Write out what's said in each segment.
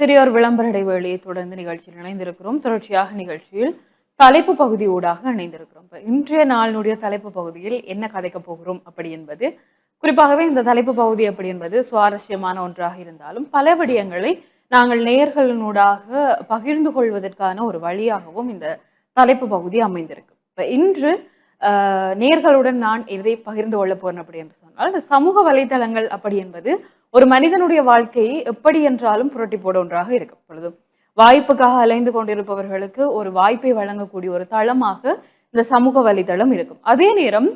சிறியோர் விளம்பர இடைவேளையை தொடர்ந்து நிகழ்ச்சியில் இணைந்திருக்கிறோம். தொடர்ச்சியாக நிகழ்ச்சியில் தலைப்பு பகுதி ஊடாக இணைந்திருக்கிறோம். இப்போ இன்றைய நாளினுடைய தலைப்பு பகுதியில் என்ன கதைக்க போகிறோம் அப்படி என்பது குறிப்பாகவே இந்த தலைப்பு பகுதி அப்படி என்பது சுவாரஸ்யமான ஒன்றாக இருந்தாலும் பல விடயங்களை நாங்கள் நேயர்களினூடாக பகிர்ந்து கொள்வதற்கான ஒரு வழியாகவும் இந்த தலைப்பு பகுதி அமைந்திருக்கு இப்போ இன்று ஆஹ், நான் எதை பகிர்ந்து கொள்ள போறேன் அப்படி என்று சொன்னால் இந்த சமூக வலைதளங்கள் அப்படி என்பது ஒரு மனிதனுடைய வாழ்க்கையை எப்படி என்றாலும் புரட்டி போட ஒன்றாக இருக்கு பொழுது. வாய்ப்புக்காக அலைந்து கொண்டிருப்பவர்களுக்கு ஒரு வாய்ப்பை வழங்கக்கூடிய ஒரு தளமாக இந்த சமூக வலைதளம் இருக்கும். அதே நேரம்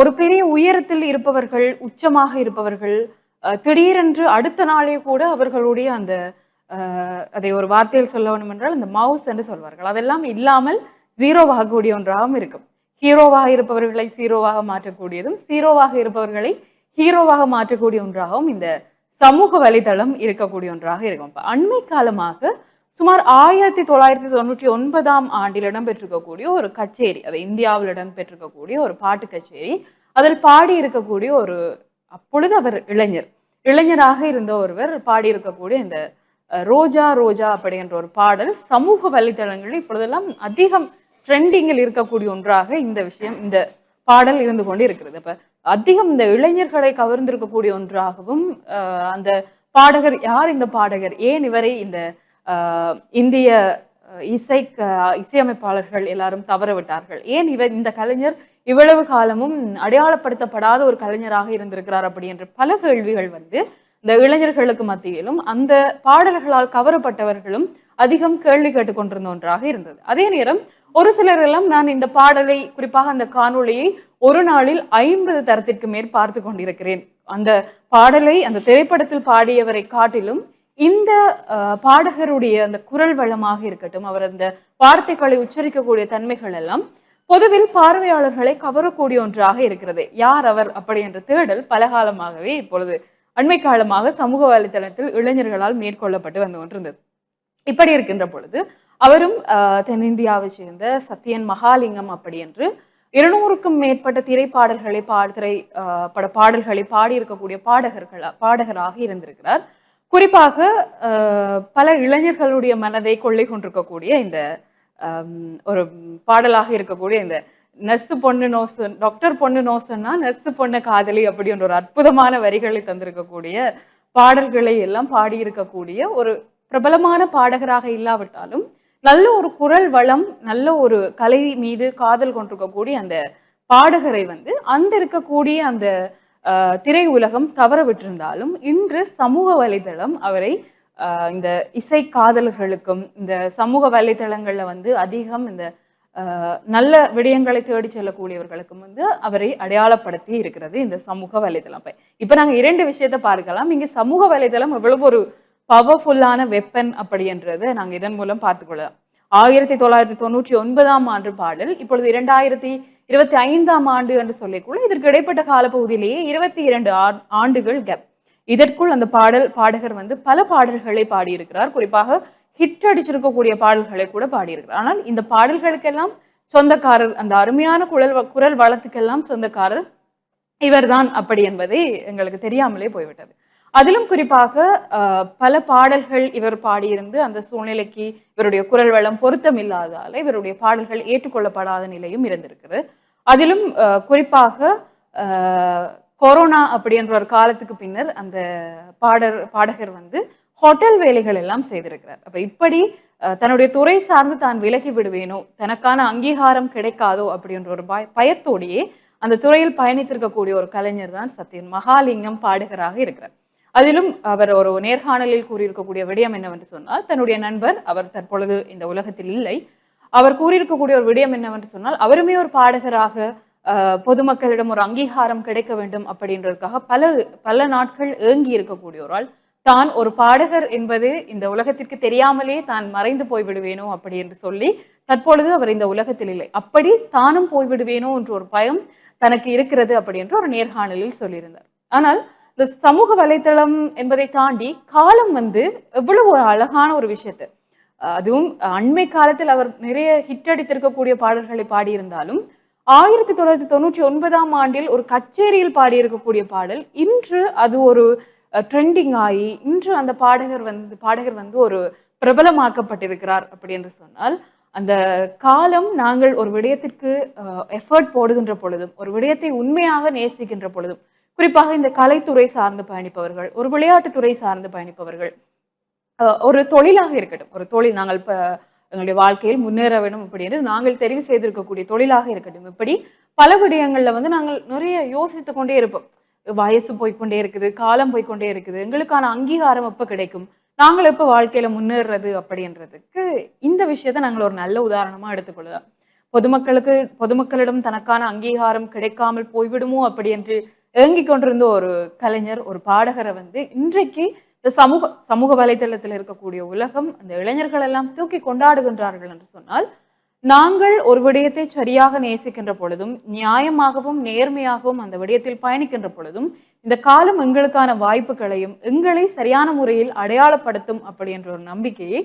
ஒரு பெரிய உயரத்தில் இருப்பவர்கள் உச்சமாக இருப்பவர்கள் திடீரென்று அடுத்த நாளே கூட அவர்களுடைய அந்த அதை ஒரு வார்த்தையில் சொல்ல வேண்டும் என்றால் அந்த மவுஸ் என்று சொல்வார்கள். அதெல்லாம் இல்லாமல் ஜீரோவாகக்கூடிய ஒன்றாகவும் இருக்கும். ஹீரோவாக இருப்பவர்களை ஜீரோவாக மாற்றக்கூடியதும் ஜீரோவாக இருப்பவர்களை ஹீரோவாக மாற்றக்கூடிய ஒன்றாகவும் இந்த சமூக வலைதளம் இருக்கக்கூடிய ஒன்றாக இருக்கும். இப்போ அண்மை காலமாக சுமார் ஆயிரத்தி தொள்ளாயிரத்தி தொண்ணூற்றி ஒன்பதாம் ஆண்டில் இடம்பெற்றிருக்கக்கூடிய ஒரு கச்சேரி அது இந்தியாவில் இடம்பெற்றிருக்கக்கூடிய ஒரு பாட்டு கச்சேரி அதில் பாடி இருக்கக்கூடிய ஒரு அப்பொழுது அவர் இளைஞர். இளைஞராக இருந்த ஒருவர் பாடியிருக்கக்கூடிய இந்த ரோஜா ரோஜா அப்படிங்கிற ஒரு பாடல் சமூக வலைதளங்களில் இப்பொழுதெல்லாம் அதிகம் ட்ரெண்டிங்கில் இருக்கக்கூடிய ஒன்றாக இந்த விஷயம் இந்த பாடல் இருந்து கொண்டு இருக்கிறது இப்போ அதிகம் இந்த இளைஞர்களை கவர்ந்திருக்கக்கூடிய ஒன்றாகவும் அந்த பாடகர் யார் இந்த பாடகர்? ஏன் இவரை இந்த இந்திய இசை க- இசையமைப்பாளர்கள் எல்லாரும் தவற விட்டார்கள் ஏன் இவர் இந்த கலைஞர் இவ்வளவு காலமும் அடையாளப்படுத்தப்படாத ஒரு கலைஞராக இருந்திருக்கிறார் அப்படி என்ற பல கேள்விகள் வந்து இந்த இளைஞர்களுக்கு மத்தியிலும் அந்த பாடல்களால் கவரப்பட்டவர்களும் அதிகம் கேள்வி கேட்டுக்கொண்டிருந்த ஒன்றாக இருந்தது. அதே நேரம் ஒரு சிலர் எல்லாம் நான் இந்த பாடலை குறிப்பாக அந்த காணொளியை ஒரு நாளில் ஐம்பது தரத்திற்கு மேல் பார்த்து கொண்டிருக்கிறேன். அந்த பாடலை அந்த திரைப்படத்தில் பாடியவரை காட்டிலும் இந்த பாடகருடைய அந்த குரல் வளமாக இருக்கட்டும் அவர் அந்த வார்த்தைகளை உச்சரிக்கக்கூடிய தன்மைகள் எல்லாம் பொதுவில் பார்வையாளர்களை கவரக்கூடிய ஒன்றாக இருக்கிறது. யார் அவர் அப்படி என்ற தேடல் பலகாலமாகவே இப்பொழுது அண்மை காலமாக சமூக வலைத்தளத்தில் இளைஞர்களால் மேற்கொள்ளப்பட்டு வந்து கொண்டிருந்தது. இப்படி இருக்கின்ற பொழுது அவரும் ஆஹ், தென்னிந்தியாவை சேர்ந்த சத்யன் மகாலிங்கம் அப்படி என்று இருநூறுக்கும் மேற்பட்ட திரைப்பாடல்களை பாட பட பாடல்களை பாடியிருக்கக்கூடிய பாடகர்கள் பாடகராக இருந்திருக்கிறார். குறிப்பாக பல இளைஞர்களுடைய மனதை கொள்ளை கொண்டிருக்கக்கூடிய இந்த ஒரு பாடலாக இருக்கக்கூடிய இந்த நர்ஸு பொண்ணு நோசு டாக்டர் பொண்ணு நோசுன்னா நர்ஸு பொண்ணு காதலி அப்படின்ற ஒரு அற்புதமான வரிகளை தந்திருக்கக்கூடிய பாடல்களை எல்லாம் பாடியிருக்கக்கூடிய ஒரு பிரபலமான பாடகராக இல்லாவிட்டாலும் நல்ல ஒரு குரல் வளம் நல்ல ஒரு கலை மீது காதல் கொண்டிருக்கக்கூடிய அந்த பாடகரை வந்து அந்த இருக்கக்கூடிய அந்த ஆஹ், திரை உலகம் தவற விட்டிருந்தாலும் இன்று சமூக வலைதளம் அவரை ஆஹ், இந்த இசை காதல்களுக்கும் இந்த சமூக வலைதளங்களில் வந்து அதிகம் இந்த ஆஹ், நல்ல விடயங்களை தேடி செல்லக்கூடியவர்களுக்கும் வந்து அவரை அடையாளப்படுத்தி இருக்கிறது இந்த சமூக வலைதளம். இப்ப- நாங்கள் நாங்க இரண்டு விஷயத்தை பார்க்கலாம். இங்க சமூக வலைதளம் எவ்வளவு ஒரு பவர்ஃபுல்லான வெப்பன் அப்படின்றது நாங்கள் இதன் மூலம் பார்த்துக்கொள்ளலாம். ஆயிரத்தி தொள்ளாயிரத்தி தொண்ணூற்றி ஒன்பதாம் ஆண்டு பாடல் இப்பொழுது இரண்டாயிரத்தி இருபத்தி ஐந்தாம் ஆண்டு என்று சொல்லிக்குள்ள இதற்கு இடைப்பட்ட காலப்பகுதியிலேயே இருபத்தி இரண்டு ஆண்டுகள் கேப் இதற்குள் அந்த பாடல் பாடகர் வந்து பல பாடல்களை பாடியிருக்கிறார். குறிப்பாக ஹிட் அடிச்சிருக்கக்கூடிய பாடல்களை கூட பாடியிருக்கிறார். ஆனால் இந்த பாடல்களுக்கெல்லாம் சொந்தக்காரர் அந்த அருமையான குரல் வ- குரல் வளத்துக்கெல்லாம் சொந்தக்காரர் இவர்தான் அப்படி என்பதை எங்களுக்கு தெரியாமலே போய்விட்டது. அதிலும் குறிப்பாக பல பாடல்கள் இவர் பாடியிருந்து அந்த சூழ்நிலைக்கு இவருடைய குரல் வளம் பொருத்தம் இல்லாதால இவருடைய பாடல்கள் ஏற்றுக்கொள்ளப்படாத நிலையும் இருந்திருக்குது. அதிலும் குறிப்பாக கொரோனா அப்படின்ற ஒரு காலத்துக்கு பின்னர் அந்த பாடர் பாடகர் வந்து ஹோட்டல் வேலைகள் எல்லாம் செய்திருக்கிறார். அப்ப இப்படி தன்னுடைய துறை சார்ந்து தான் விலகி விடுவேனோ தனக்கான அங்கீகாரம் கிடைக்காதோ அப்படின்ற ஒரு பய பயத்தோடையே அந்த துறையில் பயணித்திருக்கக்கூடிய ஒரு கலைஞர் தான் சத்யன். மகாலிங்கம் பாடகராக இருக்கிறார். அதிலும் அவர் ஒரு நேர்காணலில் கூறியிருக்கக்கூடிய விடயம் என்னவென்று சொன்னால் தன்னுடைய நண்பர் அவர் தற்பொழுது இந்த உலகத்தில் இல்லை. அவர் கூறியிருக்கக்கூடிய ஒரு விடயம் என்னவென்று சொன்னால் அவருமே ஒரு பாடகராக அஹ், பொதுமக்களிடம் ஒரு அங்கீகாரம் கிடைக்க வேண்டும் அப்படின்றதுக்காக பல பல நாட்கள் ஏங்கி இருக்கக்கூடிய ஒரு ஆள் தான் ஒரு பாடகர் என்பது இந்த உலகத்திற்கு தெரியாமலே தான் மறைந்து போய்விடுவேனோ அப்படி என்று சொல்லி தற்பொழுது அவர் இந்த உலகத்தில் இல்லை. அப்படி தானும் போய்விடுவேனோ என்ற ஒரு பயம் தனக்கு இருக்கிறது அப்படி என்று ஒரு நேர்காணலில் சொல்லியிருந்தார். ஆனால் இந்த சமூக வலைத்தளம் என்பதை தாண்டி காலம் வந்து எவ்வளவு ஒரு அழகான ஒரு விஷயத்தை. அதுவும் அண்மை காலத்தில் அவர் நிறைய ஹிட் அடித்திருக்கக்கூடிய பாடல்களை பாடியிருந்தாலும் ஆயிரத்தி தொள்ளாயிரத்தி தொண்ணூற்றி ஒன்பதாம் ஆண்டில் ஒரு கச்சேரியில் பாடியிருக்கக்கூடிய பாடல் இன்று அது ஒரு ட்ரெண்டிங் ஆகி இன்று அந்த பாடகர் வந்து பாடகர் வந்து ஒரு பிரபலமாக்கப்பட்டிருக்கிறார் அப்படி என்று சொன்னால் அந்த காலம் நாங்கள் ஒரு விடயத்திற்கு எஃபர்ட் போடுகின்ற பொழுதும் ஒரு விடயத்தை உண்மையாக நேசிக்கின்ற பொழுதும் குறிப்பாக இந்த கலைத்துறை சார்ந்து பயணிப்பவர்கள் ஒரு விளையாட்டுத்துறை சார்ந்து பயணிப்பவர்கள் ஒரு தொழிலாக இருக்கட்டும். ஒரு தொழில் நாங்கள் இப்போ எங்களுடைய வாழ்க்கையில் முன்னேற வேண்டும் அப்படின்னு நாங்கள் தெரிவு செய்திருக்கக்கூடிய தொழிலாக இருக்கட்டும். இப்படி பல விடயங்களில் வந்து நாங்கள் நிறைய யோசித்து கொண்டே இருப்போம். வயசு போய்க்கொண்டே இருக்குது காலம் போய்கொண்டே இருக்குது. எங்களுக்கான அங்கீகாரம் எப்போ கிடைக்கும்? நாங்கள் எப்போ வாழ்க்கையில் முன்னேறுறது அப்படின்றதுக்கு இந்த விஷயத்தை நாங்கள் ஒரு நல்ல உதாரணமாக எடுத்துக்கொள்ளலாம். பொதுமக்களுக்கு பொதுமக்களிடம் தனக்கான அங்கீகாரம் கிடைக்காமல் போய்விடுமோ அப்படி என்று ஏங்கி கொண்டிருந்த ஒரு கலைஞர் ஒரு பாடகரை வந்து இன்றைக்கு இந்த சமூக சமூக வலைதளத்தில் இருக்கக்கூடிய உலகம் அந்த இளைஞர்கள் எல்லாம் தூக்கி கொண்டாடுகின்றார்கள் என்று சொன்னால் நாங்கள் ஒரு விடயத்தை சரியாக நேசிக்கின்ற பொழுதும் நியாயமாகவும் நேர்மையாகவும் அந்த விடயத்தில் பயணிக்கின்ற பொழுதும் இந்த காலம் எங்களுக்கான வாய்ப்புகளையும் எங்களை சரியான முறையில் அடையாளப்படுத்தும் அப்படி என்ற ஒரு நம்பிக்கையை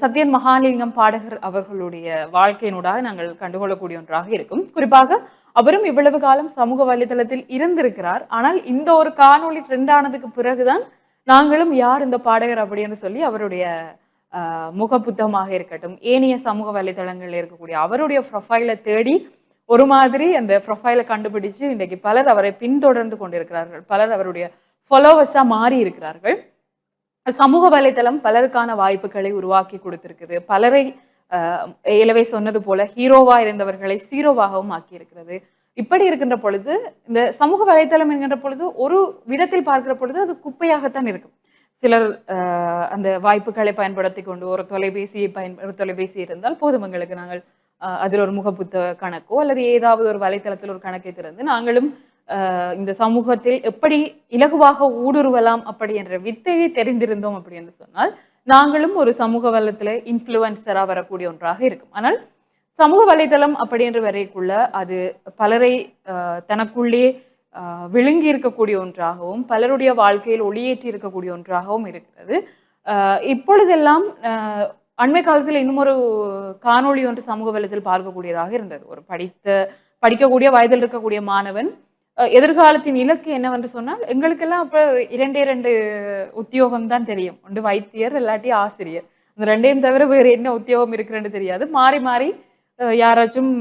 சத்யன் மகாலிங்கம் பாடகர் அவர்களுடைய வாழ்க்கையினூடாக நாங்கள் கண்டுகொள்ளக்கூடிய ஒன்றாக இருக்கும். குறிப்பாக அவரும் இவ்வளவு காலம் சமூக வலைதளத்தில் இருந்திருக்கிறார். ஆனால் இந்த ஒரு காணொளி ட்ரெண்ட் ஆனதுக்கு பிறகுதான் நாங்களும் யார் இந்த பாடகர் அப்படின்னு சொல்லி அவருடைய முகப்புத்தமாக இருக்கட்டும் ஏனைய சமூக வலைதளங்களில் இருக்கக்கூடிய அவருடைய ப்ரொஃபைலை தேடி ஒரு மாதிரி அந்த ப்ரொஃபைலை கண்டுபிடிச்சு இன்றைக்கு பலர் அவரை பின்தொடர்ந்து கொண்டிருக்கிறார்கள். பலர் அவருடைய ஃபாலோவர்ஸாக மாறி இருக்கிறார்கள். சமூக வலைதளம் பலருக்கான வாய்ப்புகளை உருவாக்கி கொடுத்துருக்குது. பலரை ஆஹ், சொன்னது போல ஹீரோவா இருந்தவர்களை சீரோவாகவும் ஆக்கி இருக்கிறது இப்படி இருக்கின்ற பொழுது இந்த சமூக வலைத்தளம் என்கின்ற பொழுது ஒரு விதத்தில் பார்க்கிற பொழுது அது குப்பையாகத்தான் இருக்கும். சிலர் அந்த வாய்ப்புகளை பயன்படுத்தி கொண்டு ஒரு தொலைபேசியை பயன் ஒரு தொலைபேசி இருந்தால் போதும் எங்களுக்கு. நாங்கள் அதில் ஒரு முகப்புத்த கணக்கோ அல்லது ஏதாவது ஒரு வலைத்தளத்தில் ஒரு கணக்கை திறந்து நாங்களும் இந்த சமூகத்தில் எப்படி இலகுவாக ஊடுருவலாம் அப்படி என்ற வித்தையை தெரிந்திருந்தோம் அப்படி என்று சொன்னால் நாங்களும் ஒரு சமூக வலத்தில் இன்ஃப்ளூயன்சராக வரக்கூடிய ஒன்றாக இருக்கும். ஆனால் சமூக வலைதளம் அப்படின்ற வரைக்குள்ள அது பலரை தனக்குள்ளே விழுங்கி இருக்கக்கூடிய ஒன்றாகவும் பலருடைய வாழ்க்கையில் ஒளியேற்றி இருக்கக்கூடிய ஒன்றாகவும் இருக்கிறது. இப்பொழுதெல்லாம் அண்மை காலத்தில் இன்னும் ஒரு காணொளி ஒன்று சமூக வலைத்தில் பார்க்கக்கூடியதாக இருந்தது. ஒரு படித்த படிக்கக்கூடிய வயதில் இருக்கக்கூடிய மாணவன் எதிர்காலத்தின் இலக்கு என்னவென்று சொன்னால் எங்களுக்கெல்லாம் அப்போ இரண்டே ரெண்டு உத்தியோகம் தான் தெரியும். ஒன்று வைத்தியர் இல்லாட்டி ஆசிரியர். இந்த ரெண்டையும் தவிர வேறு என்ன உத்தியோகம் இருக்குன்னு தெரியாது. மாறி மாறி யாராச்சும்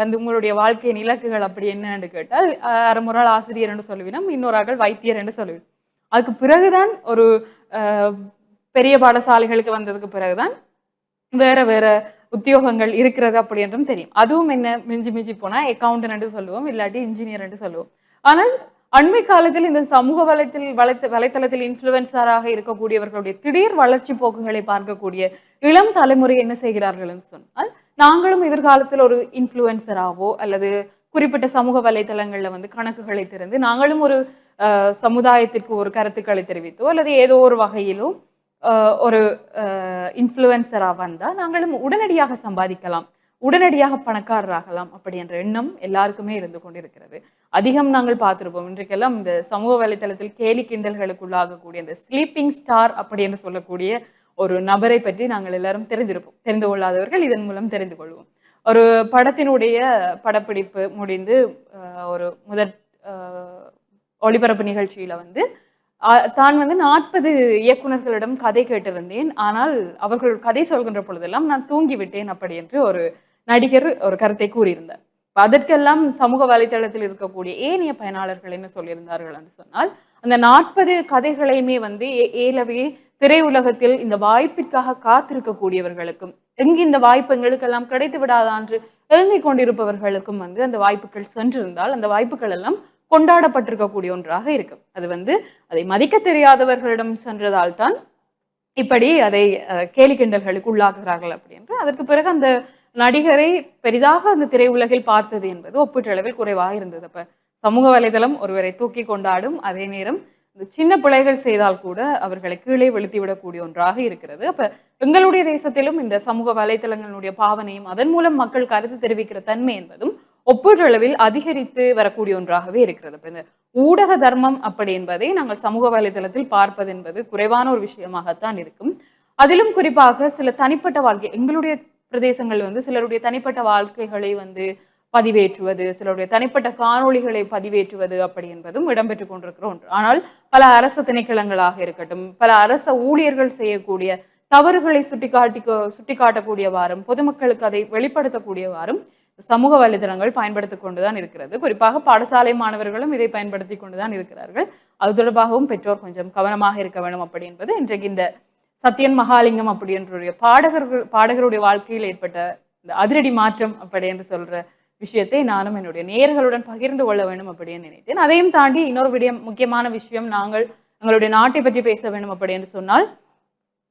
வந்து உங்களுடைய வாழ்க்கையின் இலக்குகள் அப்படி என்னன்னு கேட்டால் அரை முறை ஆசிரியர் என்று சொல்லுவினோம் இன்னொரு ஆள் வைத்தியர் என்று சொல்லுவினோம் அதுக்கு பிறகுதான் ஒரு பெரிய பாடசாலைகளுக்கு வந்ததுக்கு பிறகுதான் வேற வேற உத்தியோகங்கள் இருக்கிறது அப்படி என்றும் தெரியும். அதுவும் என்ன மிஞ்சி மிஞ்சி போனால் அக்கௌண்டன்ட் சொல்லுவோம் இல்லாட்டி இன்ஜினியர் சொல்லுவோம். ஆனால் அண்மை காலத்தில் இந்த சமூக வலைத்தில் வலைத்த வலைத்தளத்தில் இன்ஃப்ளூயன்சராக இருக்கக்கூடியவர்களுடைய திடீர் வளர்ச்சி போக்குகளை பார்க்கக்கூடிய இளம் தலைமுறை என்ன செய்கிறார்கள் என்று சொன்னால் நாங்களும் எதிர்காலத்தில் ஒரு இன்ஃப்ளூயன்சராகவோ அல்லது குறிப்பிட்ட சமூக வலைத்தளங்களில் வந்து கணக்குகளை திறந்து நாங்களும் ஒரு சமுதாயத்திற்கு ஒரு கருத்துக்களை தெரிவித்தோ அல்லது ஏதோ ஒரு வகையிலும் ஒரு இன்ஃப்ளூயன்சராக வந்தால் நாங்களும் உடனடியாக சம்பாதிக்கலாம். உடனடியாக பணக்காரராகலாம் அப்படி என்ற எண்ணம் எல்லாருக்குமே இருந்து கொண்டிருக்கிறது. அதிகம் நாங்கள் பார்த்துருப்போம். இன்றைக்கெல்லாம் இந்த சமூக வலைத்தளத்தில் கேலி கிண்டல்களுக்குள்ளாகக்கூடிய இந்த ஸ்லீப்பிங் ஸ்டார் அப்படி என்று சொல்லக்கூடிய ஒரு நபரை பற்றி நாங்கள் எல்லாரும் தெரிந்திருப்போம். தெரிந்து கொள்ளாதவர்கள் இதன் மூலம் தெரிந்து கொள்வோம். ஒரு படத்தினுடைய படப்பிடிப்பு முடிந்து ஒரு முதற் ஒளிபரப்பு நிகழ்ச்சியில வந்து தான் வந்து நாற்பது இயக்குனர்களிடம் கதை கேட்டிருந்தேன். ஆனால் அவர்கள் கதை சொல்கின்ற பொழுதெல்லாம் நான் தூங்கிவிட்டேன் அப்படி என்று ஒரு நடிகர் ஒரு கருத்தை கூறியிருந்தார். அதற்கெல்லாம் சமூக வலைத்தளத்தில் இருக்கக்கூடிய ஏனைய பயனாளர்கள் என்ன சொல்லியிருந்தார்கள் என்று சொன்னால் அந்த நாற்பது கதைகளையுமே வந்து ஏ- ஏலவே திரையுலகத்தில் இந்த வாய்ப்பிற்காக காத்திருக்கக்கூடியவர்களுக்கும் எங்கு இந்த வாய்ப்பு எங்களுக்கெல்லாம் கிடைத்து விடாதா என்று கொண்டிருப்பவர்களுக்கும் வந்து அந்த வாய்ப்புகள் சென்றிருந்தால் அந்த வாய்ப்புகள் எல்லாம் கொண்டாடப்பட்டிருக்கக்கூடிய ஒன்றாக இருக்கும். அது வந்து அதை மதிக்க தெரியாதவர்களிடம் சென்றதால் தான் இப்படி அதை அஹ், கேலி கிண்டல்களுக்கு உள்ளாக்குகிறார்கள் அப்படி என்று. அதற்கு பிறகு அந்த நடிகரை பெரிதாக அந்த திரையுலகில் பார்த்தது என்பது ஒப்பீட்டளவில் குறைவாக இருந்தது. அப்ப சமூக வலைதளம் ஒருவரை தூக்கி கொண்டாடும் அதே நேரம் இந்த சின்ன பிழைகள் செய்தால் கூட அவர்களை கீழே வெளுத்தி விடக்கூடிய ஒன்றாக இருக்கிறது. அப்ப எங்களுடைய தேசத்திலும் இந்த சமூக வலைதளங்களுடைய பாவனையும் அதன் மூலம் மக்கள் கருத்து தெரிவிக்கிற தன்மை என்பதும் ஒப்பீட்டளவில் அதிகரித்து வரக்கூடிய ஒன்றாகவே இருக்கிறது. அப்ப இந்த ஊடக தர்மம் அப்படி என்பதை நாங்கள் சமூக வலைதளத்தில் பார்ப்பது என்பது குறைவான ஒரு விஷயமாகத்தான் இருக்கும். அதிலும் குறிப்பாக சில தனிப்பட்ட வாழ்க்கை எங்களுடைய பிரதேசங்கள் வந்து சிலருடைய தனிப்பட்ட வாழ்க்கைகளை வந்து பதிவேற்றுவது சிலருடைய தனிப்பட்ட காணொளிகளை பதிவேற்றுவது அப்படி என்பதும் இடம்பெற்றுக் கொண்டிருக்கிற ஒன்று. ஆனால் பல அரசு திணைக்களங்களாக இருக்கட்டும் பல அரச ஊழியர்கள் செய்யக்கூடிய தவறுகளை சுட்டிக்காட்டி சுட்டிக்காட்டக்கூடியவாறும் பொதுமக்களுக்கு அதை வெளிப்படுத்தக்கூடிய வாரம் சமூக வலைதளங்கள் பயன்படுத்தி கொண்டுதான் இருக்கிறது. குறிப்பாக பாடசாலை மாணவர்களும் இதை பயன்படுத்தி கொண்டுதான் இருக்கிறார்கள். அது தொடர்பாகவும் பெற்றோர் கொஞ்சம் கவனமாக இருக்க வேண்டும் அப்படி என்பது இன்றைக்கு இந்த சத்யன் மகாலிங்கம் அப்படி பாடகர்கள் பாடகருடைய வாழ்க்கையில் ஏற்பட்ட இந்த அதிரடி மாற்றம் அப்படி என்று சொல்ற விஷயத்தை நானும் என்னுடைய நேயர்களுடன் பகிர்ந்து கொள்ள வேண்டும் அப்படின்னு நினைத்தேன். அதையும் தாண்டி இன்னொரு விடிய முக்கியமான விஷயம் நாங்கள் எங்களுடைய நாட்டை பற்றி பேச வேண்டும் அப்படி என்று சொன்னால்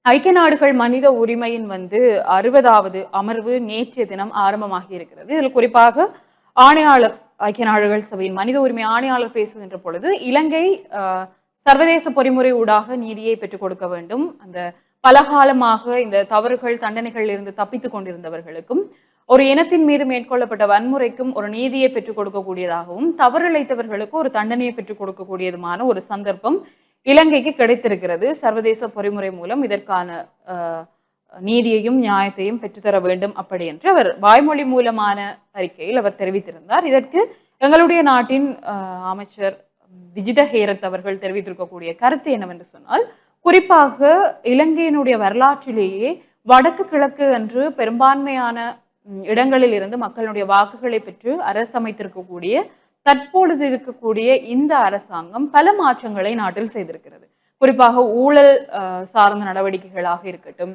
ஐக்கிய நாடுகள் மனித உரிமையின் வந்து அறுபதாவது அமர்வு நேற்றைய தினம் ஆரம்பமாகி இருக்கிறது. இதில் குறிப்பாக ஆணையாளர் ஐக்கிய நாடுகள் சபையின் மனித உரிமை ஆணையாளர் பேசுகின்ற பொழுது இலங்கை ஆஹ், சர்வதேச பொறிமுறை ஊடாக நீதியை பெற்றுக் கொடுக்க வேண்டும். அந்த பலகாலமாக இந்த தவறுகள் தண்டனைகள் இருந்து தப்பித்துக் கொண்டிருந்தவர்களுக்கும் ஒரு இனத்தின் மீது மேற்கொள்ளப்பட்ட வன்முறைக்கும் ஒரு நீதியை பெற்றுக் கொடுக்கக்கூடியதாகவும் தவறிழைத்தவர்களுக்கு ஒரு தண்டனையை பெற்றுக் கொடுக்கக்கூடியதுமான ஒரு சந்தர்ப்பம் இலங்கைக்கு கிடைத்திருக்கிறது. சர்வதேச பொறிமுறை மூலம் இதற்கான நீதியையும் நியாயத்தையும் பெற்றுத்தர வேண்டும் அப்படி என்று அவர் வாய்மொழி மூலமான அறிக்கையில் அவர் தெரிவித்திருந்தார். இதற்கு எங்களுடைய நாட்டின் அமைச்சர் விஜித ஹேரத் அவர்கள் தெரிவித்திருக்கக்கூடிய கருத்து என்னவென்று சொன்னால் குறிப்பாக இலங்கையினுடைய வரலாற்றிலேயே வடக்கு கிழக்கு என்று பெரும்பான்மையான இடங்களில் இருந்து மக்களுடைய வாக்குகளை பெற்று அரசமைத்திருக்கக்கூடிய தற்பொழுது இருக்கக்கூடிய இந்த அரசாங்கம் பல மாற்றங்களை நாட்டில் செய்திருக்கிறது. குறிப்பாக ஊழல் சார்ந்த நடவடிக்கைகளாக இருக்கட்டும்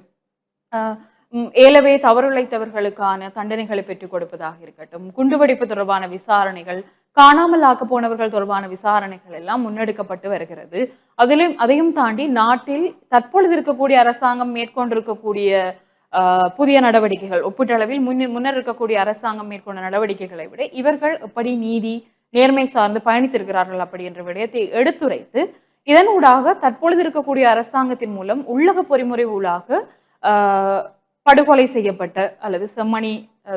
ஏலவே தவறுழைத்தவர்களுக்கான தண்டனைகளை பெற்றுக் கொடுப்பதாக இருக்கட்டும் குண்டுவெடிப்பு தொடர்பான விசாரணைகள் காணாமல் ஆக்க போனவர்கள் தொடர்பான விசாரணைகள் எல்லாம் முன்னெடுக்கப்பட்டு வருகிறது. அதிலும் அதையும் தாண்டி நாட்டில் தற்பொழுது இருக்கக்கூடிய அரசாங்கம் மேற்கொண்டிருக்கக்கூடிய புதிய நடவடிக்கைகள் ஒப்பீட்டளவில் முன்ன முன்னர் இருக்கக்கூடிய அரசாங்கம் மேற்கொண்ட நடவடிக்கைகளை விட இவர்கள் எப்படி நீதி நேர்மை சார்ந்து பயணித்திருக்கிறார்கள் அப்படி என்ற விடயத்தை எடுத்துரைத்து இதனூடாக தற்பொழுது இருக்கக்கூடிய அரசாங்கத்தின் மூலம் உள்ளக பொறிமுறை ஊடாக படுகொலை செய்யப்பட்ட அல்லது செம்மணி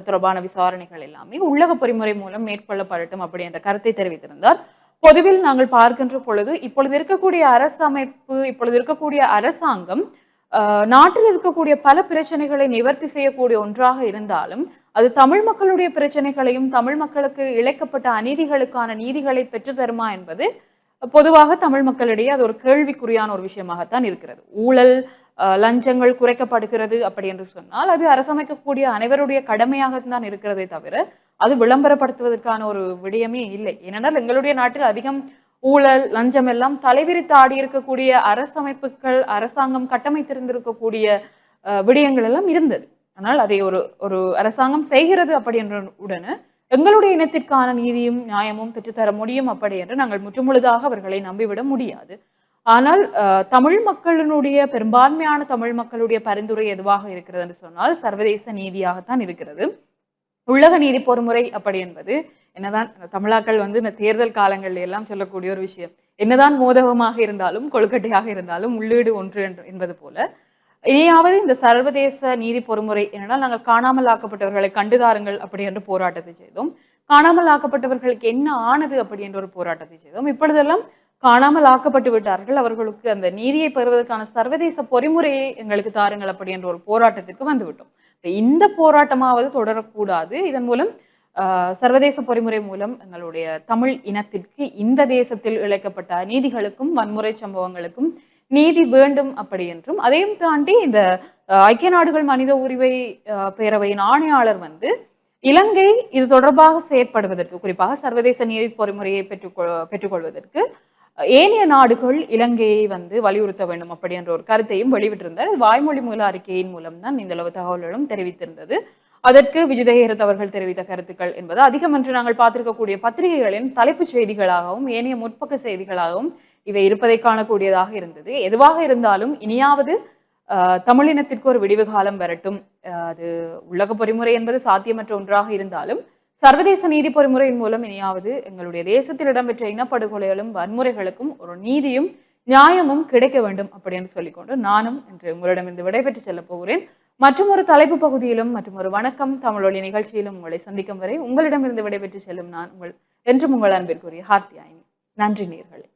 தொடர்பான விசாரணைகள் எல்லாமே உள்ளக பொறிமுறை மூலம் மேற்கொள்ளப்படட்டும் அப்படி என்ற கருத்தை தெரிவித்திருந்தார். பொதுவில் நாங்கள் பார்க்கின்ற பொழுது இப்பொழுது இருக்கக்கூடிய அரசமைப்பு இப்பொழுது இருக்கக்கூடிய அரசாங்கம் நாட்டில் இருக்கக்கூடிய பல பிரச்சனைகளை நிவர்த்தி செய்யக்கூடிய ஒன்றாக இருந்தாலும் அது தமிழ் மக்களுடைய பிரச்சனைகளையும் தமிழ் மக்களுக்கு இழைக்கப்பட்ட அநீதிகளுக்கான நீதிகளை பெற்று தருமா என்பது பொதுவாக தமிழ் மக்களிடையே அது ஒரு கேள்விக்குறியான ஒரு விஷயமாகத்தான் இருக்கிறது. ஊழல் லஞ்சங்கள் குறைக்கப்படுகிறது அப்படி என்று சொன்னால் அது அரசமைக்கக்கூடிய அனைவருடைய கடமையாகத்தான் இருக்கிறதே தவிர அது விளம்பரப்படுத்துவதற்கான ஒரு விடயமே இல்லை. ஏனென்றால் எங்களுடைய நாட்டில் அதிகம் ஊழல் லஞ்சம் எல்லாம் தலைவிரித்து ஆடி இருக்கக்கூடிய அரசமைப்புகள் அரசாங்கம் கட்டமைத்திருந்திருக்கக்கூடிய விடயங்கள் எல்லாம் இருந்தது. ஆனால் அதை ஒரு ஒரு அரசாங்கம் செய்கிறது அப்படி என்ற உடனே எங்களுடைய இனத்திற்கான நீதியும் நியாயமும் பெற்றுத்தர முடியும் அப்படி என்று நாங்கள் முற்றுமுழுதாக அவர்களை நம்பிவிட முடியாது. ஆனால் தமிழ் மக்களினுடைய பெரும்பான்மையான தமிழ் மக்களுடைய பரிந்துரை எதுவாக இருக்கிறது என்று சொன்னால் சர்வதேச நீதியாகத்தான் இருக்கிறது. உள்ளக நீதி பொறுமுறை அப்படி என்பது என்னதான் தமிழாக்கள் வந்து இந்த தேர்தல் காலங்களில் எல்லாம் சொல்லக்கூடிய ஒரு விஷயம். என்னதான் மோதகமாக இருந்தாலும் கொழுக்கட்டையாக இருந்தாலும் உள்ளீடு ஒன்று என்று என்பது போல இனியாவது இந்த சர்வதேச நீதி பொறுமுறை என்னென்னா நாங்கள் காணாமல் ஆக்கப்பட்டவர்களை கண்டுதாருங்கள் அப்படி என்று போராட்டத்தை செய்தோம். காணாமல் ஆக்கப்பட்டவர்களுக்கு என்ன ஆனது அப்படி என்ற ஒரு போராட்டத்தை செய்தோம். இப்பொழுதெல்லாம் காணாமல் ஆக்கப்பட்டு விட்டார்கள். அவர்களுக்கு அந்த நீதியை பெறுவதற்கான சர்வதேச பொறிமுறையை எங்களுக்கு தாருங்கள் அப்படி என்ற ஒரு போராட்டத்திற்கு வந்துவிட்டோம். இந்த போராட்டமாவது தொடரக்கூடாது. இதன் மூலம் ஆஹ், சர்வதேச பொறிமுறை மூலம் எங்களுடைய தமிழ் இனத்திற்கு இந்த தேசத்தில் இழைக்கப்பட்ட அநீதிகளுக்கும் வன்முறை சம்பவங்களுக்கும் நீதி வேண்டும் அப்படி என்றும். அதையும் தாண்டி இந்த ஆஹ், ஐக்கிய நாடுகள் மனித உரிமை ஆஹ், பேரவையின் ஆணையாளர் வந்து இலங்கை இது தொடர்பாக செயற்படுவதற்கு குறிப்பாக சர்வதேச நீதி பொறிமுறையை பெற்றுக்கொள் பெற்றுக்கொள்வதற்கு ஏனைய நாடுகள் இலங்கையை வந்து வலியுறுத்த வேண்டும் அப்படி என்ற ஒரு கருத்தையும் வெளிவிட்டிருந்தார் வாய்மொழி மூல அறிக்கையின் மூலம் தான் இந்த அளவு தகவல்களும் தெரிவித்திருந்தது. அதற்கு விஜயதேரத் அவர்கள் தெரிவித்த கருத்துக்கள் என்பது அதிகம் என்று நாங்கள் பார்த்திருக்கக்கூடிய பத்திரிகைகளின் தலைப்புச் செய்திகளாகவும் ஏனைய முற்பக்க செய்திகளாகவும் இவை இருப்பதை காணக்கூடியதாக இருந்தது. எதுவாக இருந்தாலும் இனியாவது தமிழினத்திற்கு ஒரு விடிவு காலம் வரட்டும். அது உலக பொறிமுறை என்பது சாத்தியமற்ற ஒன்றாக இருந்தாலும் சர்வதேச நீதி பொறிமுறையின் மூலம் இனியாவது எங்களுடைய தேசத்தில் இடம்பெற்ற இனப்படுகொலைகளும் வன்முறைகளுக்கும் ஒரு நீதியும் நியாயமும் கிடைக்க வேண்டும் அப்படின்னு சொல்லிக்கொண்டு நானும் இன்று உங்களிடமிருந்து விடைபெற்று செல்ல போகிறேன். மற்றும் ஒரு தலைப்பு பகுதியிலும் மற்றும் ஒரு வணக்கம் தமிழொலி நிகழ்ச்சியிலும் உங்களை சந்திக்கும் வரை உங்களிடமிருந்து விடைபெற்று செல்லும் நான் உங்கள் என்றும் உங்கள் அன்பிற்குரிய ஹார்த்தியாயினி நன்றி நேர்களே.